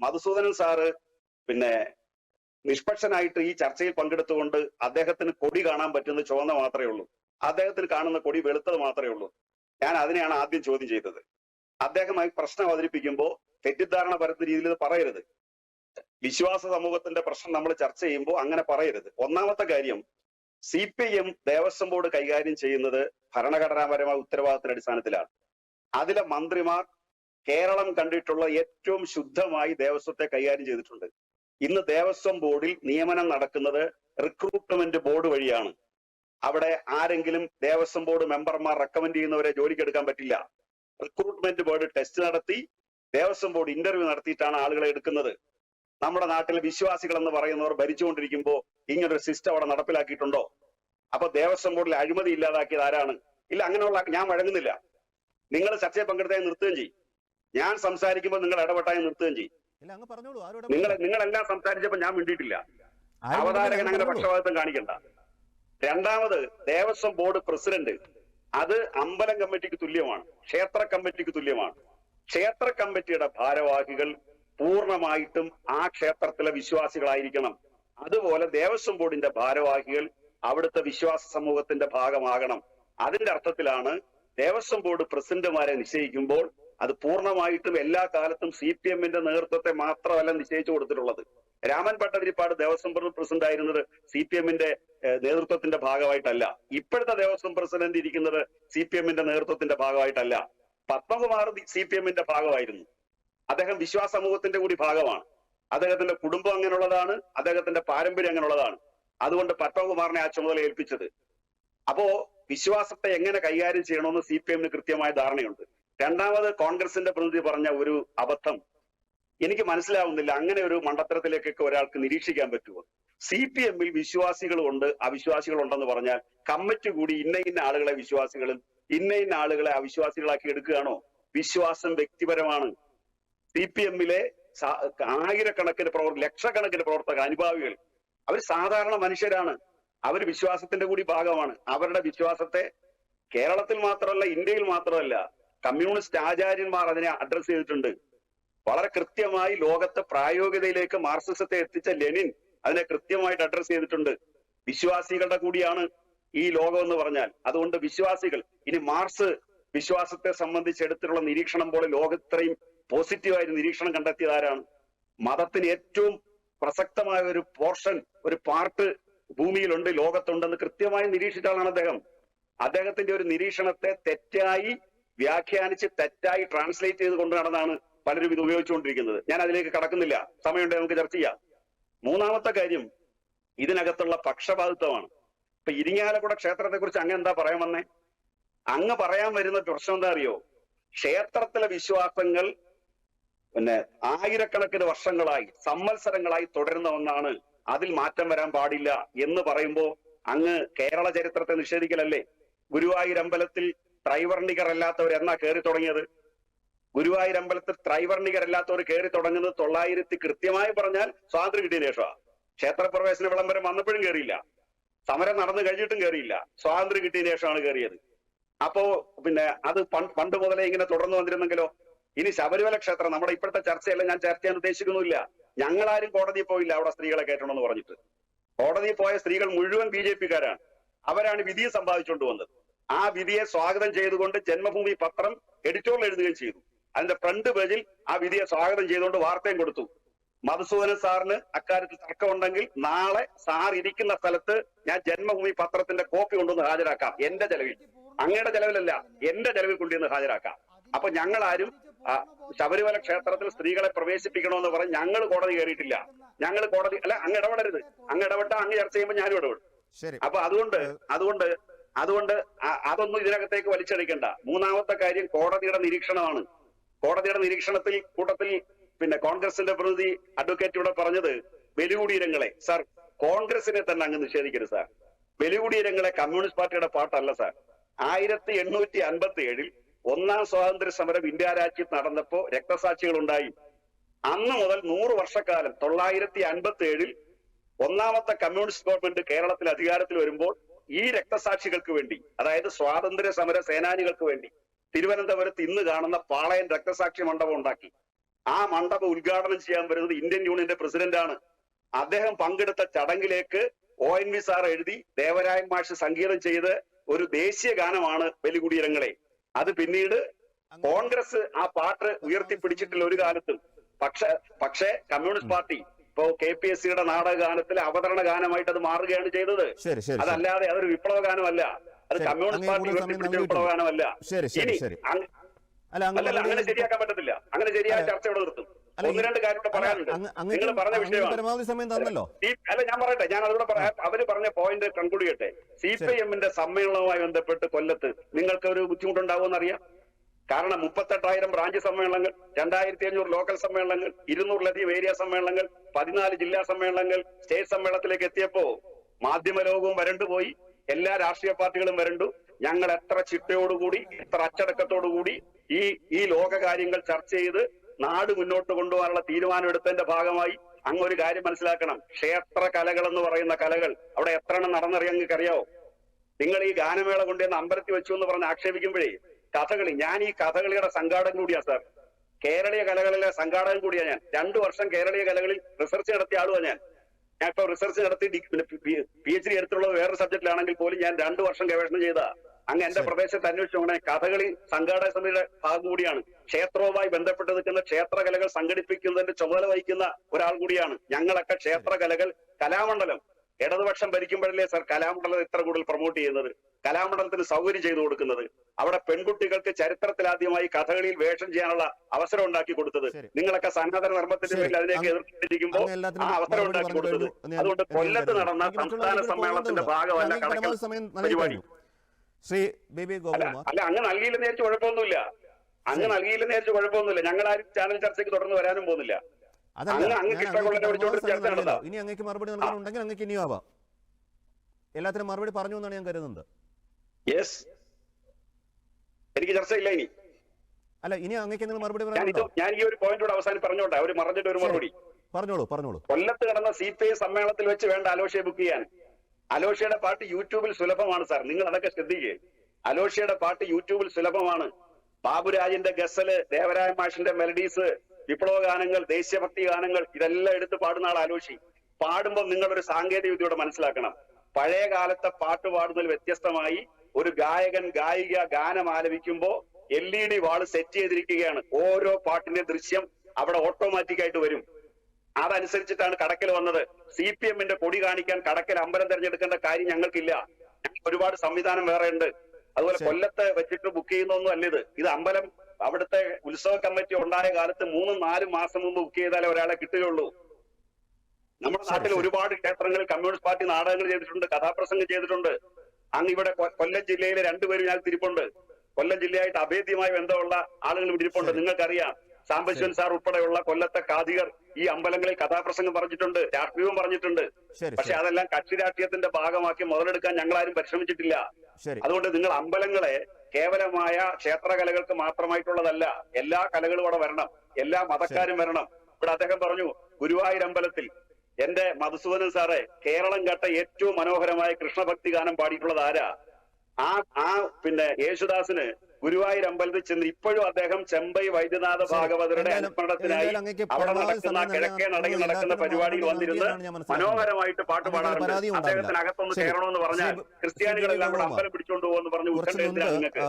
Madhusoodanan sir പിന്നെ നിഷ്പക്ഷനായിട്ട് ഈ ചർച്ചയിൽ പങ്കെടുത്തുകൊണ്ട് അദ്ദേഹത്തിന് കൊടി കാണാൻ പറ്റുന്ന ചുവന്ന മാത്രമേ ഉള്ളൂ. അദ്ദേഹത്തിന് കാണുന്ന കൊടി വെളുത്തത് മാത്രമേ ഉള്ളൂ. ഞാൻ അതിനെയാണ് ആദ്യം ചോദ്യം ചെയ്തത്. അദ്ദേഹമായി പ്രശ്നം അവതരിപ്പിക്കുമ്പോൾ തെറ്റിദ്ധാരണ പരത്തുന്ന രീതിയിൽ പറയരുത്. വിശ്വാസ സമൂഹത്തിന്റെ പ്രശ്നം നമ്മൾ ചർച്ച ചെയ്യുമ്പോൾ അങ്ങനെ പറയരുത്. ഒന്നാമത്തെ കാര്യം C P M Devaswom board കൈകാര്യം ചെയ്യുന്നത് ഭരണഘടനാപരമായ ഉത്തരവാദിത്തത്തിന്റെ അടിസ്ഥാനത്തിലാണ്. അതിലെ മന്ത്രിമാർ കേരളം കണ്ടിട്ടുള്ള ഏറ്റവും ശുദ്ധമായി ദേവസ്വത്തെ കൈകാര്യം ചെയ്തിട്ടുണ്ട്. ഇന്ന് ദേവസ്വം ബോർഡിൽ നിയമനം നടക്കുന്നത് റിക്രൂട്ട്മെന്റ് ബോർഡ് വഴിയാണ്. അവിടെ ആരെങ്കിലും ദേവസ്വം ബോർഡ് മെമ്പർമാർ റെക്കമെൻഡ് ചെയ്യുന്നവരെ ജോലിക്ക് എടുക്കാൻ പറ്റില്ല. റിക്രൂട്ട്മെന്റ് ബോർഡ് ടെസ്റ്റ് നടത്തി ദേവസ്വം ബോർഡ് ഇന്റർവ്യൂ നടത്തിയിട്ടാണ് ആളുകളെ എടുക്കുന്നത്. നമ്മുടെ നാട്ടിലെ വിശ്വാസികൾ എന്ന് പറയുന്നവർ ഭരിച്ചുകൊണ്ടിരിക്കുമ്പോൾ ഇങ്ങനൊരു സിസ്റ്റം അവിടെ നടപ്പിലാക്കിയിട്ടുണ്ടോ? അപ്പൊ ദേവസ്വം ബോർഡിൽ അഴിമതി ഇല്ലാതാക്കിയത് ആരാണ്? ഇല്ല അങ്ങനെയുള്ള ഞാൻ വഴങ്ങുന്നില്ല. നിങ്ങൾ ചർച്ചയിൽ പങ്കെടുത്തായി നിർത്തുകയും ചെയ്യും. ഞാൻ സംസാരിക്കുമ്പോൾ നിങ്ങൾ ഇടപെട്ടായി നിർത്തുകയും ചെയ്യും. നിങ്ങൾ നിങ്ങളെല്ലാം സംസാരിച്ചപ്പോൾ ഞാൻ മിണ്ടിയിട്ടില്ല. ആരും അവതാരകൻ അങ്ങനെ പക്ഷപാതിത്വം പക്ഷപാതം കാണിക്കണ്ട. രണ്ടാമത് ദേവസ്വം ബോർഡ് പ്രസിഡന്റ് അത് അമ്പലം കമ്മിറ്റിക്ക് തുല്യമാണ് ക്ഷേത്ര കമ്മിറ്റിക്ക് തുല്യമാണ്. ക്ഷേത്ര കമ്മിറ്റിയുടെ ഭാരവാഹികൾ പൂർണമായിട്ടും ആ ക്ഷേത്രത്തിലെ വിശ്വാസികളായിരിക്കണം. അതുപോലെ ദേവസ്വം ബോർഡിന്റെ ഭാരവാഹികൾ അവിടുത്തെ വിശ്വാസ സമൂഹത്തിന്റെ ഭാഗമാകണം. അതിന്റെ അർത്ഥത്തിലാണ് ദേവസ്വം ബോർഡ് പ്രസിഡന്റുമാരെ നിശ്ചയിക്കുമ്പോൾ അത് പൂർണമായിട്ടും എല്ലാ കാലത്തും സി പി എമ്മിന്റെ നേതൃത്വത്തെ മാത്രമല്ല നിശ്ചയിച്ചു കൊടുത്തിട്ടുള്ളത്. രാമൻ ഭട്ടതിരിപ്പാട് ദേവസ്വം ബോർഡ് പ്രസിഡന്റ് ആയിരുന്നത് സി പി എമ്മിന്റെ നേതൃത്വത്തിന്റെ ഭാഗമായിട്ടല്ല. ഇപ്പോഴത്തെ ദേവസ്വം പ്രസിഡന്റ് ഇരിക്കുന്നത് സി പി എമ്മിന്റെ നേതൃത്വത്തിന്റെ ഭാഗമായിട്ടല്ല. പത്മകുമാർ സി പി എമ്മിന്റെ ഭാഗമായിരുന്നു. അദ്ദേഹം വിശ്വാസ സമൂഹത്തിന്റെ കൂടി ഭാഗമാണ്. അദ്ദേഹത്തിന്റെ കുടുംബം അങ്ങനെയുള്ളതാണ് അദ്ദേഹത്തിന്റെ പാരമ്പര്യം അങ്ങനെയുള്ളതാണ്. അതുകൊണ്ട് പത്മകുമാറിനെ ആ ചുമതല ഏൽപ്പിച്ചത്. അപ്പോ വിശ്വാസത്തെ എങ്ങനെ കൈകാര്യം ചെയ്യണമെന്ന് സി പി എമ്മിന് കൃത്യമായ ധാരണയുണ്ട്. രണ്ടാമത് കോൺഗ്രസിന്റെ പ്രതിനിധി പറഞ്ഞ ഒരു അബദ്ധം എനിക്ക് മനസ്സിലാവുന്നില്ല. അങ്ങനെ ഒരു മണ്ടത്തരത്തിലേക്കൊക്കെ ഒരാൾക്ക് നിരീക്ഷിക്കാൻ പറ്റുമോ? സി പി എമ്മിൽ വിശ്വാസികളുണ്ട് അവിശ്വാസികളുണ്ടെന്ന് പറഞ്ഞാൽ കമ്മിറ്റി കൂടി ഇന്ന ഇന്ന ആളുകളെ വിശ്വാസികളും ഇന്ന ഇന്ന ആളുകളെ അവിശ്വാസികളാക്കി എടുക്കുകയാണോ? വിശ്വാസം വ്യക്തിപരമാണ്. സി പി എമ്മിലെ ആയിരക്കണക്കിന് പ്രവർ ലക്ഷക്കണക്കിന് പ്രവർത്തക അനുഭാവികൾ അവർ സാധാരണ മനുഷ്യരാണ്. അവർ വിശ്വാസത്തിന്റെ കൂടി ഭാഗമാണ്. അവരുടെ വിശ്വാസത്തെ കേരളത്തിൽ മാത്രമല്ല ഇന്ത്യയിൽ മാത്രമല്ല കമ്മ്യൂണിസ്റ്റ് ആചാര്യന്മാർ അതിനെ അഡ്രസ് ചെയ്തിട്ടുണ്ട്. വളരെ കൃത്യമായി ലോകത്തെ പ്രായോഗികതയിലേക്ക് മാർക്സിസത്തെ എത്തിച്ച ലെനിൻ അതിനെ കൃത്യമായിട്ട് അഡ്രസ് ചെയ്തിട്ടുണ്ട്. വിശ്വാസികളുടെ കൂടിയാണ് ഈ ലോകം എന്ന് പറഞ്ഞാൽ. അതുകൊണ്ട് വിശ്വാസികൾ ഇനി മാർസ് വിശ്വാസത്തെ സംബന്ധിച്ച് എടുത്തിട്ടുള്ള നിരീക്ഷണം പോലെ ലോകത്രയും പോസിറ്റീവായ നിരീക്ഷണം കണ്ടെത്തിയതാരാണ് മതത്തിന് ഏറ്റവും പ്രസക്തമായ ഒരു പോർഷൻ ഒരു പാർട്ട് ഭൂമിയിലുണ്ട് ലോകത്തുണ്ടെന്ന് കൃത്യമായി നിരീക്ഷിച്ച ആളാണ് അദ്ദേഹം. അദ്ദേഹത്തിന്റെ ഒരു നിരീക്ഷണത്തെ തെറ്റായി വ്യാഖ്യാനിച്ച് തെറ്റായി ട്രാൻസ്ലേറ്റ് ചെയ്ത് കൊണ്ടു നടന്നാണ് പലരും ഇത് ഉപയോഗിച്ചുകൊണ്ടിരിക്കുന്നത്. ഞാൻ അതിലേക്ക് കടക്കുന്നില്ല. സമയമുണ്ട് നമുക്ക് ചർച്ച ചെയ്യാം. മൂന്നാമത്തെ കാര്യം ഇതിനകത്തുള്ള പക്ഷപാതിത്വമാണ്. ഇപ്പൊ ഇരിങ്ങാലക്കുട ക്ഷേത്രത്തെ കുറിച്ച് അങ്ങ് എന്താ പറയാൻ വന്നേ? അങ്ങ് പറയാൻ വരുന്ന പ്രശ്നം എന്താ അറിയോ? ക്ഷേത്രത്തിലെ വിശ്വാസങ്ങൾ പിന്നെ ആയിരക്കണക്കിന് വർഷങ്ങളായി സമ്മത്സരങ്ങളായി തുടരുന്ന ഒന്നാണ്. അതിൽ മാറ്റം വരാൻ പാടില്ല എന്ന് പറയുമ്പോ അങ്ങ് കേരള ചരിത്രത്തെ നിഷേധിക്കലല്ലേ? ഗുരുവായൂർ അമ്പലത്തിൽ ത്രൈവർണികർ അല്ലാത്തവർ എന്നാ കയറി തുടങ്ങിയത്? ഗുരുവായൂർ അമ്പലത്തിൽ ത്രൈവർണികരല്ലാത്തവർ കയറി തുടങ്ങുന്നത് തൊള്ളായിരത്തി കൃത്യമായി പറഞ്ഞാൽ സ്വാതന്ത്ര്യം കിട്ടിയ ശേഷമാണ് ക്ഷേത്രപ്രവേശന വിളംബരം വന്നപ്പോഴും കയറിയില്ല സമരം നടന്നു കഴിഞ്ഞിട്ടും കയറിയില്ല സ്വാതന്ത്ര്യം കിട്ടിയ ശേഷമാണ് കയറിയത് അപ്പോ പിന്നെ അത് പണ്ട് മുതലേ ഇങ്ങനെ തുടർന്നു വന്നിരുന്നെങ്കിലോ? ഇനി ശബരിമല ക്ഷേത്രം നമ്മുടെ ഇപ്പോഴത്തെ ചർച്ചയല്ല ഞാൻ ചർച്ച ചെയ്യാൻ ഉദ്ദേശിക്കുന്നില്ല ഞങ്ങളാരും കോടതിയിൽ പോയില്ല അവിടെ സ്ത്രീകളെ കയറ്റണമെന്ന് പറഞ്ഞിട്ട്. കോടതിയിൽ പോയ സ്ത്രീകൾ മുഴുവൻ ബി ജെ പിക്കാരാണ്. അവരാണ് വിധിയെ സമ്പാദിച്ചുകൊണ്ട് വന്നത്. ആ വിധിയെ സ്വാഗതം ചെയ്തുകൊണ്ട് ജന്മഭൂമി പത്രം എഡിറ്റോറിൽ എഴുതുകയും ചെയ്തു. അതിന്റെ ഫ്രണ്ട് പേജിൽ ആ വിധിയെ സ്വാഗതം ചെയ്തുകൊണ്ട് വാർത്തയും കൊടുത്തു. മധുസൂദനൻ സാറിന് അക്കാര്യത്തിൽ തർക്കമുണ്ടെങ്കിൽ നാളെ സാർ ഇരിക്കുന്ന സ്ഥലത്ത് ഞാൻ ജന്മഭൂമി പത്രത്തിന്റെ കോപ്പി കൊണ്ടുവന്ന് ഹാജരാക്കാം. എന്റെ ചെലവിൽ. അങ്ങയുടെ ചെലവിലല്ല എന്റെ ചെലവിൽ കൊണ്ടുവന്ന് ഹാജരാക്കാം. അപ്പൊ ഞങ്ങളാരും ശബരിമല ക്ഷേത്രത്തിൽ സ്ത്രീകളെ പ്രവേശിപ്പിക്കണമെന്ന് പറഞ്ഞ് ഞങ്ങൾ കോടതി കയറിയിട്ടില്ല. ഞങ്ങൾ കോടതി അല്ല അങ്ങ് ഇടപെടരുത്. അങ്ങ് ഇടപെട്ട അങ്ങ് ചർച്ച ചെയ്യുമ്പോൾ ഞാനും ഇടപെടും. അപ്പൊ അതുകൊണ്ട് അതുകൊണ്ട് അതുകൊണ്ട് അതൊന്നും ഇതിനകത്തേക്ക് വലിച്ചെടുക്കേണ്ട മൂന്നാമത്തെ കാര്യം കോടതിയുടെ നിരീക്ഷണമാണ്. കോടതിയുടെ നിരീക്ഷണത്തിൽ കൂട്ടത്തിൽ പിന്നെ കോൺഗ്രസിന്റെ പ്രതിനിധി അഡ്വക്കേറ്റ് ഇവിടെ പറഞ്ഞത് വെലുകുടീരങ്ങളെ സാർ കോൺഗ്രസിനെ തന്നെ അങ്ങ് നിഷേധിക്കരുത് സാർ. വെലുകുടീരങ്ങളെ കമ്മ്യൂണിസ്റ്റ് പാർട്ടിയുടെ പാട്ടല്ല സാർ. ആയിരത്തി എണ്ണൂറ്റി അൻപത്തി ഏഴിൽ ഒന്നാം സ്വാതന്ത്ര്യ സമരം ഇന്ത്യ രാജ്യത്ത് നടന്നപ്പോ രക്തസാക്ഷികൾ ഉണ്ടായി അന്ന് മുതൽ നൂറ് വർഷക്കാലം തൊള്ളായിരത്തി അൻപത്തി ഏഴിൽ ഒന്നാമത്തെ കമ്മ്യൂണിസ്റ്റ് ഗവൺമെന്റ് കേരളത്തിൽ അധികാരത്തിൽ വരുമ്പോൾ ഈ രക്തസാക്ഷികൾക്ക് വേണ്ടി അതായത് സ്വാതന്ത്ര്യ സമര സേനാനികൾക്ക് വേണ്ടി തിരുവനന്തപുരത്ത് ഇന്ന് കാണുന്ന പാളയൻ രക്തസാക്ഷി മണ്ഡപം ഉണ്ടാക്കി. ആ മണ്ഡപം ഉദ്ഘാടനം ചെയ്യാൻ വരുന്നത് ഇന്ത്യൻ യൂണിയന്റെ പ്രസിഡന്റാണ്. അദ്ദേഹം പങ്കെടുത്ത ചടങ്ങിലേക്ക് ഒ എൻ വി സാർ എഴുതി ദേവരായൻ മാഷ് സംഗീതം ചെയ്ത് ഒരു ദേശീയ ഗാനമാണ് ബലികുടീരങ്ങളെ. അത് പിന്നീട് കോൺഗ്രസ് ആ പാട്ട് ഉയർത്തിപ്പിടിച്ചിട്ടില്ല ഒരു കാലത്തും. പക്ഷെ പക്ഷേ കമ്മ്യൂണിസ്റ്റ് പാർട്ടി ഇപ്പോ കെ പി എസ് സിയുടെ നാടക ഗാനത്തിലെ അവതരണ ഗാനമായിട്ട് അത് മാറുകയാണ് ചെയ്തത് അതല്ലാതെ അതൊരു വിപ്ലവ ഗാനമല്ല അത് കമ്മ്യൂണിസ്റ്റ് പാർട്ടി ഉയർത്തിപ്പിടിച്ച വിപ്ലവ ഗാനമല്ല ഇനി അല്ലല്ല അങ്ങനെ ശരിയാക്കാൻ പറ്റത്തില്ല. അങ്ങനെ ശരിയായ ചർച്ച ഇവിടെ നിർത്തും ഒന്ന് രണ്ട് കാര്യം കൂടെ പറയാനുണ്ട്. നിങ്ങൾ പറഞ്ഞ വിഷയമാണ് അല്ല ഞാൻ പറയട്ടെ ഞാൻ അതുകൂടെ പറയാം. അവർ പറഞ്ഞ പോയിന്റ് കൺക്ലൂഡ് ചെയ്യട്ടെ. സി പി എമ്മിന്റെ സമ്മേളനവുമായി ബന്ധപ്പെട്ട് കൊല്ലത്ത് നിങ്ങൾക്ക് ഒരു ബുദ്ധിമുട്ടുണ്ടാവുമെന്ന് അറിയാം കാരണം മുപ്പത്തെട്ടായിരം ബ്രാഞ്ച് സമ്മേളനങ്ങൾ രണ്ടായിരത്തി അഞ്ഞൂറ് ലോക്കൽ സമ്മേളനങ്ങൾ ഇരുന്നൂറിലധികം ഏരിയ സമ്മേളനങ്ങൾ പതിനാല് ജില്ലാ സമ്മേളനങ്ങൾ സ്റ്റേറ്റ് സമ്മേളനത്തിലേക്ക് എത്തിയപ്പോ മാധ്യമ ലോകവും വരണ്ടുപോയി എല്ലാ രാഷ്ട്രീയ പാർട്ടികളും വരണ്ടു. ഞങ്ങൾ എത്ര ചിട്ടയോടുകൂടി എത്ര അച്ചടക്കത്തോടുകൂടി ഈ ഈ ലോക കാര്യങ്ങൾ ചർച്ച ചെയ്ത് നാട് മുന്നോട്ട് കൊണ്ടുപോകാനുള്ള തീരുമാനം എടുത്തതിന്റെ ഭാഗമായി അങ്ങ് ഒരു കാര്യം മനസ്സിലാക്കണം. ക്ഷേത്ര കലകൾ എന്ന് പറയുന്ന കലകൾ അവിടെ എത്ര എണ്ണം നടന്നറിയാൻ നിങ്ങൾക്കറിയാവോ? നിങ്ങൾ ഈ ഗാനമേള കൊണ്ടുവന്ന് അമ്പലത്തിൽ വെച്ചു എന്ന് പറഞ്ഞ് ആക്ഷേപിക്കുമ്പോഴേ കഥകളി. ഞാൻ ഈ കഥകളിയുടെ സംഘാടകൻ കൂടിയാ സാർ കേരളീയ കലകളിലെ സംഘാടകൻ കൂടിയാ ഞാൻ. രണ്ടു വർഷം കേരളീയ കലകളിൽ റിസർച്ച് നടത്തിയ ആളുവാ ഞാൻ. ഞാൻ ഇപ്പൊ റിസർച്ച് നടത്തി പി എച്ച് ഡി എടുത്തുള്ളത് വേറൊരു സബ്ജക്റ്റിലാണെങ്കിൽ പോലും ഞാൻ രണ്ടു വർഷം ഗവേഷണം ചെയ്ത. അങ്ങ് എന്റെ. പ്രദേശത്ത് അന്വേഷിച്ചു കഥകളി സംഘാടക സമിതിയുടെ ഭാഗം കൂടിയാണ്. ക്ഷേത്രവുമായി ബന്ധപ്പെട്ട് നിൽക്കുന്ന ക്ഷേത്രകലകൾ സംഘടിപ്പിക്കുന്നതിന്റെ ചുമതല വഹിക്കുന്ന ഒരാൾ കൂടിയാണ്. ഞങ്ങളൊക്കെ ക്ഷേത്രകലകൾ കലാമണ്ഡലം. ഇടതുപക്ഷം ഭരിക്കുമ്പോഴല്ലേ സർ കലാമണ്ഡലം ഇത്ര കൂടുതൽ പ്രൊമോട്ട് ചെയ്യുന്നത്? കലാമണ്ഡലത്തിന് സൗകര്യം ചെയ്തു കൊടുക്കുന്നത്. അവിടെ പെൺകുട്ടികൾക്ക് ചരിത്രത്തിൽ ആദ്യമായി കഥകളിയിൽ വേഷം ചെയ്യാനുള്ള അവസരം ഉണ്ടാക്കി കൊടുത്തത്. നിങ്ങളൊക്കെ സനാതന ധർമ്മത്തിന്റെ പേരിൽ അതിലേക്ക് എതിർത്തിരിക്കുമ്പോൾ ആ അവസരം ഉണ്ടാക്കി കൊടുത്തത്. അതുകൊണ്ട് കൊല്ലത്ത് നടന്ന സംസ്ഥാന സമ്മേളനത്തിന്റെ. ഭാഗമല്ല കണക്കൽ പരിപാടി. ശ്രീ ബേബി അല്ല അങ്ങ് നൽകിയില്ലെന്ന് വിചാരിച്ച് കുഴപ്പമൊന്നുമില്ല. അങ്ങ്. നൽകിയില്ലെന്ന് വിചാരിച്ച് കുഴപ്പമൊന്നുമില്ല. ഞങ്ങൾ ആ ചാനൽ ചർച്ചയ്ക്ക് തുടർന്ന് വരാനും പോകുന്നില്ല. ഇനി അങ്ങേക്ക് മറുപടി നൽകാനുണ്ടെങ്കിൽ അങ്ങേക്ക് ഇനിയും ആവാം. എല്ലാത്തിനും മറുപടി പറഞ്ഞു എന്നാണ് ഞാൻ കരുതുന്നത്. യെസ് എനിക്ക് ചർച്ചയില്ല ഇനി. അല്ല ഇനി അങ്ങേക്ക് നിങ്ങൾ മറുപടി ഞാൻ ഞാൻ ഈ ഒരു പോയിന്റ് കൂടെ അവസാനം പറഞ്ഞോട്ടെ. അവർ മറഞ്ഞിട്ട് ഒരു മറുപടി. പറഞ്ഞോളൂ പറഞ്ഞോളൂ. കൊല്ലത്ത് നടന്ന സി പി ഐ സമ്മേളനത്തിൽ വെച്ച് വേണ്ട അലോഷയെ ബുക്ക് ചെയ്യാൻ. അലോഷയുടെ പാട്ട് യൂട്യൂബിൽ സുലഭമാണ് സാർ നിങ്ങൾ അതൊക്കെ ശ്രദ്ധിക്കുക അലോഷയുടെ പാട്ട് യൂട്യൂബിൽ സുലഭമാണ്. ബാബുരാജിന്റെ ഗസൽ ദേവരായ മാഷിന്റെ മെലഡീസ് വിപ്ലവ ഗാനങ്ങൾ ദേശീയഭക്തി ഗാനങ്ങൾ ഇതെല്ലാം എടുത്ത് പാടുന്ന ആൾ അലോഷി. പാടുമ്പോൾ നിങ്ങളൊരു സാങ്കേതിക വിദ്യയോടെ മനസ്സിലാക്കണം. പഴയ കാലത്തെ പാട്ട് പാടുന്നതിൽ വ്യത്യസ്തമായി ഒരു ഗായകൻ ഗായിക ഗാനം ആലപിക്കുമ്പോ L E D wall set ചെയ്തിരിക്കുകയാണ്. ഓരോ പാട്ടിന്റെ ദൃശ്യം അവിടെ ഓട്ടോമാറ്റിക് ആയിട്ട് വരും. അതനുസരിച്ചിട്ടാണ് കടക്കൽ വന്നത്. സി പി എമ്മിന്റെ കൊടി കാണിക്കാൻ കടക്കൽ അമ്പലം തിരഞ്ഞെടുക്കേണ്ട കാര്യം ഞങ്ങൾക്കില്ല. ഞങ്ങൾക്ക് ഒരുപാട് സംവിധാനം വേറെ ഉണ്ട്. അതുപോലെ കൊല്ലത്തെ വെച്ചിട്ട് ബുക്ക് ചെയ്യുന്നൊന്നും അല്ല ഇത്. ഇത് അമ്പലം അവിടുത്തെ ഉത്സവ കമ്മിറ്റി ഉണ്ടായ കാലത്ത് മൂന്നും നാലും മാസം മുമ്പ് ബുക്ക് ചെയ്താലേ ഒരാളെ കിട്ടുകയുള്ളൂ. നമ്മുടെ നാട്ടിൽ ഒരുപാട് ക്ഷേത്രങ്ങളിൽ കമ്മ്യൂണിസ്റ്റ് പാർട്ടി നാടകങ്ങൾ ചെയ്തിട്ടുണ്ട് കഥാപ്രസംഗം ചെയ്തിട്ടുണ്ട്. അങ്ങ് ഇവിടെ കൊല്ലം ജില്ലയിലെ രണ്ടുപേരും ഞാൻ തിരിപ്പുണ്ട്. കൊല്ലം ജില്ലയായിട്ട് അഭേദ്യമായി ബന്ധമുള്ള ആളുകൾ ഇരിപ്പുണ്ട്. നിങ്ങൾക്കറിയാം സാംബശിവൻ സാർ ഉൾപ്പെടെയുള്ള കൊല്ലത്തെ കാതികർ ഈ അമ്പലങ്ങളിൽ കഥാപ്രസംഗം പറഞ്ഞിട്ടുണ്ട് രാഷ്ട്രീയവും പറഞ്ഞിട്ടുണ്ട്. പക്ഷെ അതെല്ലാം കക്ഷി രാഷ്ട്രീയത്തിന്റെ ഭാഗമാക്കി മുതലെടുക്കാൻ ഞങ്ങൾ ആരും പരിശ്രമിച്ചിട്ടില്ല അതുകൊണ്ട് നിങ്ങൾ അമ്പലങ്ങളെ കേവലമായ ക്ഷേത്രകലകൾക്ക് മാത്രമായിട്ടുള്ളതല്ല എല്ലാ കലകളും അവിടെ വരണം. എല്ലാ മതക്കാരും വരണം. ഇവിടെ അദ്ദേഹം പറഞ്ഞു ഗുരുവായൂർ അമ്പലത്തിൽ എന്റെ മധുസൂദനൻ സാറേ കേരളം കേട്ട ഏറ്റവും മനോഹരമായ കൃഷ്ണഭക്തി ഗാനം പാടിയിട്ടുള്ളത് ആരാ ആ ആ പിന്നെ യേശുദാസിന് ഗുരുവായൂർ അമ്പലത്തിൽ ചെന്ന് ഇപ്പോഴും അദ്ദേഹം ചെമ്പൈ വൈദ്യനാഥ ഭാഗവതരുടെ അനുസ്മരണത്തിനായി അവിടെ നടക്കുന്ന കിഴക്കേ നടയിൽ നടക്കുന്ന പരിപാടിയിൽ വന്നിരുന്ന്. മനോഹരമായിട്ട് പാട്ട് പാടാറുണ്ട്. അദ്ദേഹത്തിന് അകത്തൊന്ന്. കയറണമെന്ന് പറഞ്ഞാൽ ക്രിസ്ത്യാനികളെല്ലാം കൂടെ അമ്പലം പിടിച്ചോണ്ട് പോകുമെന്ന് പറഞ്ഞ് ഉത്കണ്ഠ നിങ്ങൾക്ക്